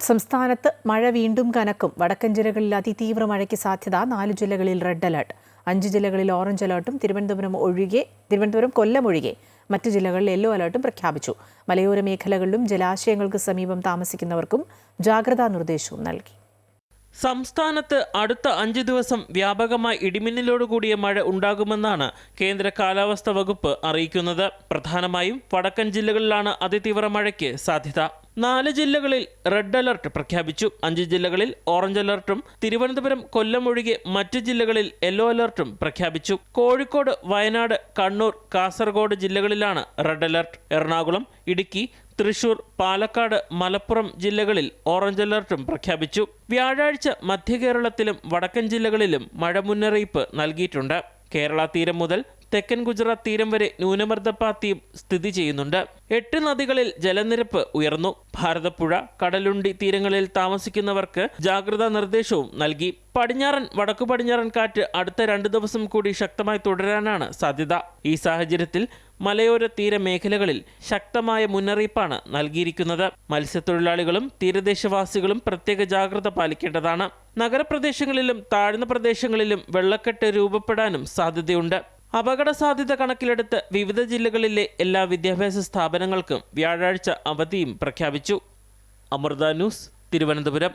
സംസ്ഥാനത്ത് മഴ വീണ്ടും കനക്കും. വടക്കൻ ജില്ലകളിൽ അതിതീവ്ര മഴയ്ക്ക് സാധ്യത. നാല് ജില്ലകളിൽ റെഡ് അലർട്ട്. അഞ്ച് ജില്ലകളിൽ ഓറഞ്ച് അലർട്ടും തിരുവനന്തപുരം ഒഴികെ തിരുവനന്തപുരം കൊല്ലം ഒഴികെ മറ്റ് ജില്ലകളിൽ യെല്ലോ അലർട്ടും പ്രഖ്യാപിച്ചു. മലയോര മേഖലകളിലും ജലാശയങ്ങൾക്ക് സമീപം താമസിക്കുന്നവർക്കും ജാഗ്രതാ നിർദ്ദേശവും നൽകി. സംസ്ഥാനത്ത് അടുത്ത അഞ്ച് ദിവസം വ്യാപകമായി ഇടിമിന്നലോടുകൂടിയ മഴ ഉണ്ടാകുമെന്നാണ് കേന്ദ്ര കാലാവസ്ഥാ വകുപ്പ് അറിയിക്കുന്നത്. പ്രധാനമായും വടക്കൻ ജില്ലകളിലാണ് അതിതീവ്ര മഴയ്ക്ക് സാധ്യത. നാല് ജില്ലകളിൽ റെഡ് അലർട്ട് പ്രഖ്യാപിച്ചു. അഞ്ച് ജില്ലകളിൽ ഓറഞ്ച് അലർട്ടും തിരുവനന്തപുരം കൊല്ലം ഒഴികെ മറ്റ് ജില്ലകളിൽ യെല്ലോ അലർട്ടും പ്രഖ്യാപിച്ചു. കോഴിക്കോട് വയനാട് കണ്ണൂർ കാസർഗോഡ് ജില്ലകളിലാണ് റെഡ് അലർട്ട്. എറണാകുളം ഇടുക്കി തൃശൂർ പാലക്കാട് മലപ്പുറം ജില്ലകളിൽ ഓറഞ്ച് അലർട്ടും പ്രഖ്യാപിച്ചു. വ്യാഴാഴ്ച മധ്യ കേരളത്തിലും വടക്കൻ ജില്ലകളിലും മഴ മുന്നറിയിപ്പ് നൽകിയിട്ടുണ്ട്. കേരള തീരം മുതൽ തെക്കൻ ഗുജറാത്ത് തീരം വരെ ന്യൂനമർദ്ദപ്പാത്തിയും സ്ഥിതി ചെയ്യുന്നുണ്ട്. എട്ട് നദികളിൽ ജലനിരപ്പ് ഉയർന്നു. ഭാരതപ്പുഴ കടലുണ്ടി തീരങ്ങളിൽ താമസിക്കുന്നവർക്ക് ജാഗ്രതാ നിർദ്ദേശവും നൽകി. പടിഞ്ഞാറൻ വടക്കു പടിഞ്ഞാറൻ കാറ്റ് അടുത്ത രണ്ട് ദിവസം കൂടി ശക്തമായി തുടരാനാണ് സാധ്യത. ഈ സാഹചര്യത്തിൽ മലയോര തീര മേഖലകളിൽ ശക്തമായ മുന്നറിയിപ്പാണ് നൽകിയിരിക്കുന്നത്. മത്സ്യത്തൊഴിലാളികളും തീരദേശവാസികളും പ്രത്യേക ജാഗ്രത പാലിക്കേണ്ടതാണ്. നഗരപ്രദേശങ്ങളിലും താഴ്ന്ന പ്രദേശങ്ങളിലും വെള്ളക്കെട്ട് രൂപപ്പെടാനും സാധ്യതയുണ്ട്. അപകട സാധ്യത കണക്കിലെടുത്ത് വിവിധ ജില്ലകളിലെ എല്ലാ വിദ്യാഭ്യാസ സ്ഥാപനങ്ങൾക്കും വ്യാഴാഴ്ച അവധിയും പ്രഖ്യാപിച്ചു. അമൃത ന്യൂസ് തിരുവനന്തപുരം.